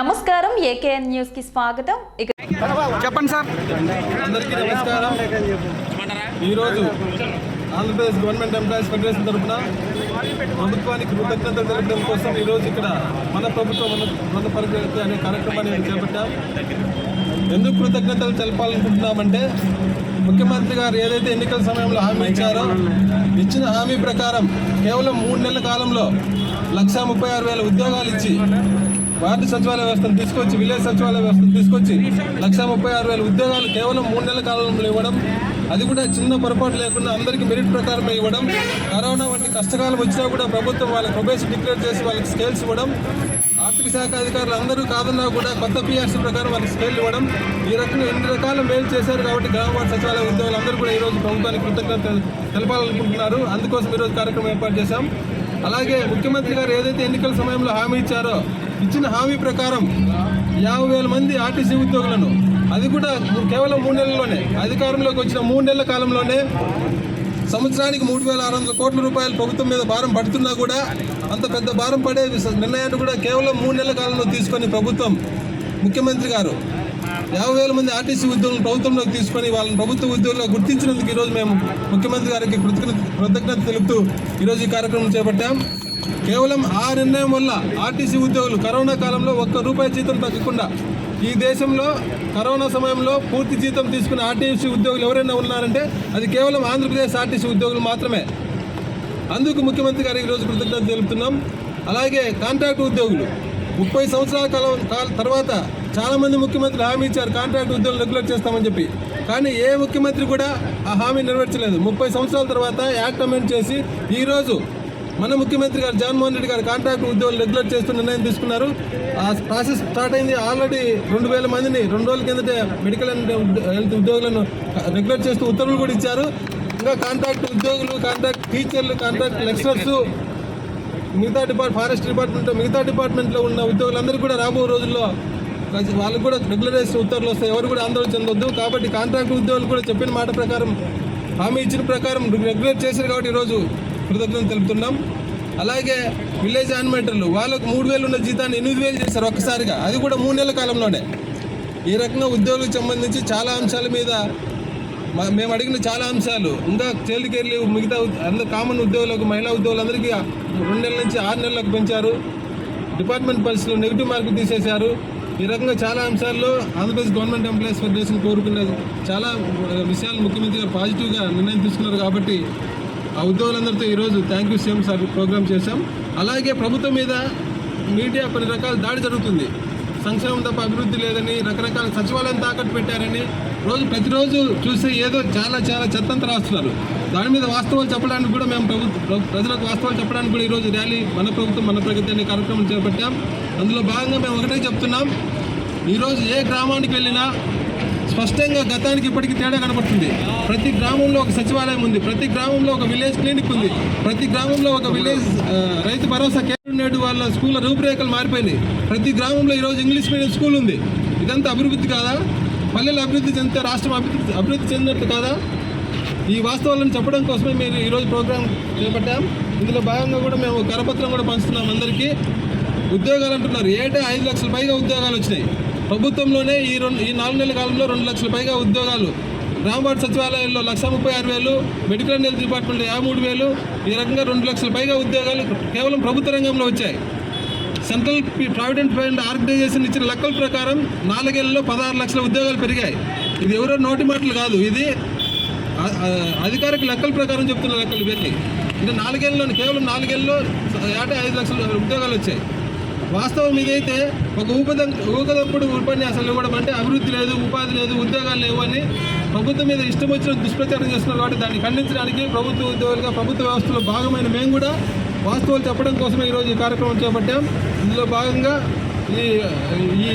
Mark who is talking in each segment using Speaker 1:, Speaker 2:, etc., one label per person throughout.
Speaker 1: నమస్కారం ఏకేఎన్ న్యూస్కి స్వాగతం. ఇక
Speaker 2: చెప్పండి సార్.
Speaker 3: అందరికీ నమస్కారం. ఈరోజు ఆంధ్రప్రదేశ్ గవర్నమెంట్ ఎంప్లాయీస్ ఫెడరేషన్ తరఫున ప్రభుత్వానికి కృతజ్ఞతలు తెలపడం కోసం ఈరోజు ఇక్కడ మన ప్రభుత్వం మన పరిగెత్తి అనే కార్యక్రమాన్ని మేము చేపట్టాం. ఎందుకు కృతజ్ఞతలు తెలపాలనుకుంటున్నామంటే ముఖ్యమంత్రి గారు ఏదైతే ఎన్నికల సమయంలో హామీ ఇచ్చారో ఇచ్చిన హామీ ప్రకారం కేవలం మూడు నెలల కాలంలో లక్షా ముప్పై ఆరు వేల ఉద్యోగాలు ఇచ్చి వార్డు సచివాలయ వ్యవస్థను తీసుకొచ్చి విలేజ్ సచివాలయ వ్యవస్థను తీసుకొచ్చి లక్షా ముప్పై ఆరు వేల ఉద్యోగాలు కేవలం మూడు నెలల కాలంలో ఇవ్వడం అది కూడా చిన్న పొరపాటు లేకుండా అందరికీ మెరిట్ ప్రకారమే ఇవ్వడం కరోనా వంటి కష్టకాలం వచ్చినా కూడా ప్రభుత్వం వాళ్ళకి ప్రొబేషన్ డిక్లేర్ చేసి వాళ్ళకి స్కేల్స్ ఇవ్వడం ఆర్థిక శాఖ అధికారులు అందరూ కాదన్నా కూడా కొత్త పిఆర్సీ ప్రకారం వాళ్ళకి స్కేల్ ఇవ్వడం ఈ రకంగా ఎన్ని రకాల మేలు చేశారు కాబట్టి గ్రామ వార్డు సచివాలయ ఉద్యోగులు అందరూ కూడా ఈరోజు ప్రభుత్వానికి కృతజ్ఞత తెలపాలనుకుంటున్నారు. అందుకోసం ఈరోజు కార్యక్రమం ఏర్పాటు చేశాం. అలాగే ముఖ్యమంత్రి గారు ఏదైతే ఎన్నికల సమయంలో హామీ ఇచ్చారో ఇచ్చిన హామీ ప్రకారం యాభై వేల మంది ఆర్టీసీ ఉద్యోగులను అది కూడా కేవలం మూడు నెలల్లోనే అధికారంలోకి వచ్చిన మూడు నెలల కాలంలోనే సంవత్సరానికి మూడు వేల ఆరు వందల కోట్ల రూపాయలు ప్రభుత్వం మీద భారం పడుతున్నా కూడా అంత పెద్ద భారం పడే నిర్ణయాన్ని కూడా కేవలం మూడు నెలల కాలంలో తీసుకొని ప్రభుత్వం ముఖ్యమంత్రి గారు యాభై వేల మంది ఆర్టీసీ ఉద్యోగులను ప్రభుత్వంలోకి తీసుకొని వాళ్ళని ప్రభుత్వ ఉద్యోగులుగా గుర్తించినందుకు ఈరోజు మేము ముఖ్యమంత్రి గారికి కృతజ్ఞత కృతజ్ఞత తెలుపుతూ ఈరోజు ఈ కార్యక్రమం చేపట్టాం. కేవలం ఆ నిర్ణయం వల్ల ఆర్టీసీ ఉద్యోగులు కరోనా కాలంలో ఒక్క రూపాయి జీతం తగ్గకుండా ఈ దేశంలో కరోనా సమయంలో పూర్తి జీతం తీసుకున్న ఆర్టీసీ ఉద్యోగులు ఎవరైనా ఉన్నారంటే అది కేవలం ఆంధ్రప్రదేశ్ ఆర్టీసీ ఉద్యోగులు మాత్రమే. అందుకు ముఖ్యమంత్రి గారికి ఈరోజు కృతజ్ఞత తెలుపుతున్నాం. అలాగే కాంట్రాక్ట్ ఉద్యోగులు ముప్పై సంవత్సరాల కాలం తర్వాత చాలామంది ముఖ్యమంత్రులు హామీ ఇచ్చారు కాంట్రాక్ట్ ఉద్యోగులు రెగ్యులేట్ చేస్తామని చెప్పి. కానీ ఏ ముఖ్యమంత్రి కూడా ఆ హామీ నెరవేర్చలేదు. ముప్పై సంవత్సరాల తర్వాత యాక్ట్ అమెండ్ చేసి ఈరోజు మన ముఖ్యమంత్రి గారు జగన్మోహన్ రెడ్డి గారు కాంట్రాక్ట్ ఉద్యోగులు రెగ్యులేట్ చేస్తూ నిర్ణయం తీసుకున్నారు. ఆ ప్రాసెస్ స్టార్ట్ అయింది ఆల్రెడీ రెండు వేల మందిని రెండు రోజుల కిందటే మెడికల్ అండ్ హెల్త్ ఉద్యోగులను రెగ్యులేట్ చేస్తూ ఉత్తర్వులు కూడా ఇచ్చారు. ఇంకా కాంట్రాక్ట్ ఉద్యోగులు కాంట్రాక్ట్ టీచర్లు కాంట్రాక్ట్ లెక్చరర్స్ మిగతా డిపార్ట్ ఫారెస్ట్ డిపార్ట్మెంట్ మిగతా డిపార్ట్మెంట్లో ఉన్న ఉద్యోగులందరూ కూడా రాబో రోజుల్లో వాళ్ళకు కూడా రెగ్యులరైజేషన్ ఉత్తర్వులు వస్తాయి. ఎవరు కూడా ఆందోళన చెందొద్దు. కాబట్టి కాంట్రాక్ట్ ఉద్యోగులు కూడా చెప్పిన మాట ప్రకారం హామీ ఇచ్చిన ప్రకారం రెగ్యులేట్ చేశారు కాబట్టి ఈరోజు కృతజ్ఞతలు తెలుపుతున్నాం. అలాగే విలేజ్ యానిమేటర్లు వాళ్ళకు మూడు వేలు ఉన్న జీతాన్ని ఎనిమిది వేలు చేశారు ఒక్కసారిగా. అది కూడా మూడు నెలల కాలంలోనే. ఈ రకంగా ఉద్యోగులకు సంబంధించి చాలా అంశాల మీద మేము అడిగిన చాలా అంశాలు. ఇంకా తేలికెళ్ళి మిగతా అందరు కామన్ ఉద్యోగులకు మహిళా ఉద్యోగులందరికీ రెండు నెలల నుంచి ఆరు నెలలకు పెంచారు. డిపార్ట్మెంట్ పరిస్థితులు నెగిటివ్ మార్కులు తీసేశారు. ఈ రకంగా చాలా అంశాల్లో ఆంధ్రప్రదేశ్ గవర్నమెంట్ ఎంప్లాయీస్ ఫెడరేషన్ కోరుకున్న చాలా విషయాలు ముఖ్యమంత్రి గారు పాజిటివ్గా నిర్ణయం తీసుకున్నారు కాబట్టి ఉద్యోగులందరితో ఈరోజు thank you CM sir programme చేశాం. అలాగే ప్రభుత్వం మీద మీడియా కొన్ని రకాల దాడి జరుగుతుంది. సంక్షేమం తప్ప అభివృద్ధి లేదని రకరకాల సచివాలయం తాకట్టు పెట్టారని రోజు ప్రతిరోజు చూస్తే ఏదో చాలా చాలా చెత్తంత రాస్తున్నారు. దాని మీద వాస్తవాలు చెప్పడానికి కూడా మేము ప్రభుత్వం ప్రజలకు వాస్తవాలు చెప్పడానికి కూడా ఈరోజు ర్యాలీ మన ప్రభుత్వం మన ప్రగతి అనే కార్యక్రమం చేపట్టాం. అందులో భాగంగా మేము ఒకటే చెప్తున్నాం. ఈరోజు ఏ గ్రామానికి వెళ్ళినా స్పష్టంగా గతానికి ఇప్పటికీ తేడా కనబడుతుంది. ప్రతి గ్రామంలో ఒక సచివాలయం ఉంది. ప్రతి గ్రామంలో ఒక విలేజ్ క్లినిక్ ఉంది. ప్రతి గ్రామంలో ఒక విలేజ్ రైతు భరోసా కేంద్రం నేడు వాళ్ళ స్కూళ్ళ రూపురేఖలు మారిపోయినాయి. ప్రతి గ్రామంలో ఈరోజు ఇంగ్లీష్ మీడియం స్కూల్ ఉంది. ఇదంతా అభివృద్ధి కాదా? పల్లెలు అభివృద్ధి చెందితే రాష్ట్రం అభివృద్ధి అభివృద్ధి చెందినట్టు కాదా? ఈ వాస్తవాలను చెప్పడం కోసమే మీరు ఈరోజు ప్రోగ్రాం చేపట్టాం. ఇందులో భాగంగా కూడా మేము కరపత్రం కూడా పంచుతున్నాం అందరికీ. ఉద్యోగాలు అంటున్నారు. ఏటా ఐదు లక్షల పైగా ఉద్యోగాలు వచ్చినాయి. ప్రభుత్వంలోనే ఈ రెండు ఈ నాలుగు నెలల కాలంలో రెండు లక్షల పైగా ఉద్యోగాలు. గ్రామవార్డు సచివాలయంలో లక్ష ముప్పై ఆరు వేలు మెడికల్ అండ్ హెల్త్ డిపార్ట్మెంట్ యాభై మూడు వేలు ఈ రకంగా రెండు లక్షల పైగా ఉద్యోగాలు కేవలం ప్రభుత్వ రంగంలో వచ్చాయి. సెంట్రల్ ప్రావిడెంట్ ఫండ్ ఆర్గనైజేషన్ ఇచ్చిన లెక్కల ప్రకారం నాలుగేళ్ళలో పదహారు లక్షల ఉద్యోగాలు పెరిగాయి. ఇది ఎవరో నోటి మాటలు కాదు. ఇది అధికారిక లెక్కల ప్రకారం చెప్తున్న లెక్కలు ఇవన్నీ. అంటే నాలుగేళ్ళలో కేవలం నాలుగేళ్ళలో ఏటా ఐదు లక్షల ఉద్యోగాలు వచ్చాయి. వాస్తవం ఇదైతే ఒక ఊపద ఊకదప్పుడు ఉపన్యాసాలు ఇవ్వడం అంటే అభివృద్ధి లేదు ఉపాధి లేదు ఉద్యోగాలు లేవు అని ప్రభుత్వం మీద ఇష్టం వచ్చిన దుష్ప్రచారం చేస్తున్నారు కాబట్టి దాన్ని ఖండించడానికి ప్రభుత్వ ఉద్యోగులుగా ప్రభుత్వ వ్యవస్థలో భాగమైన మేము కూడా వాస్తవాలు చెప్పడం కోసమే ఈరోజు ఈ కార్యక్రమం చేపట్టాం. ఇందులో భాగంగా ఈ ఈ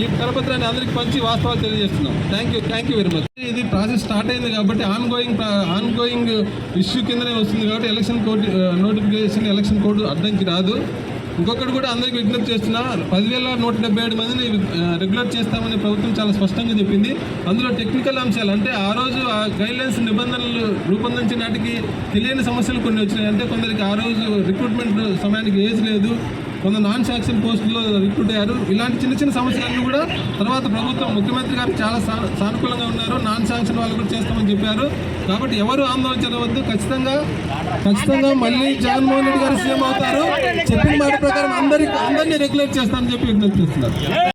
Speaker 3: ఈ కరపత్రాన్ని అందరికి పంచి వాస్తవాలు తెలియజేస్తున్నాం. Thank you thank you very much ఇది ప్రాసెస్ స్టార్ట్ అయింది కాబట్టి ongoing ongoing issue కిందనే వస్తుంది కాబట్టి election code notification election code అడ్డంకి రాదు. ఇంకొకటి కూడా అందరికి విజ్ఞప్తి చేస్తున్నా పదివేల నూట డెబ్బై ఏడు మందిని రెగ్యులేట్ చేస్తామని ప్రభుత్వం చాలా స్పష్టంగా చెప్పింది. అందులో టెక్నికల్ అంశాలు అంటే ఆ రోజు ఆ గైడ్లైన్స్ నిబంధనలు రూపొందించిన నాటికి తెలియని సమస్యలు కొన్ని వచ్చినాయి. అంటే కొందరికి ఆ రోజు రిక్రూట్మెంట్ సమయానికి ఏజ్ లేదు కొంత నాన్ శాంక్షన్ పోస్టుల్లో రిక్రూట్ అయ్యారు. ఇలాంటి చిన్న చిన్న సమస్యలన్నీ కూడా తర్వాత ప్రభుత్వం ముఖ్యమంత్రి గారు చాలా సా- సానుకూలంగా ఉన్నారు. నాన్ శాంక్షన్ వాళ్ళు కూడా చేస్తామని చెప్పారు. కాబట్టి ఎవరు ఆందోళన చెందవద్దు. ఖచ్చితంగా ఖచ్చితంగా మళ్ళీ జగన్మోహన్ రెడ్డి గారు సీఎం అవుతారు. చెప్పిన మాట ప్రకారం అందరికి అందరినీ రెగ్యులేట్ చేస్తామని చెప్పి విజ్ఞప్తి చేస్తున్నారు.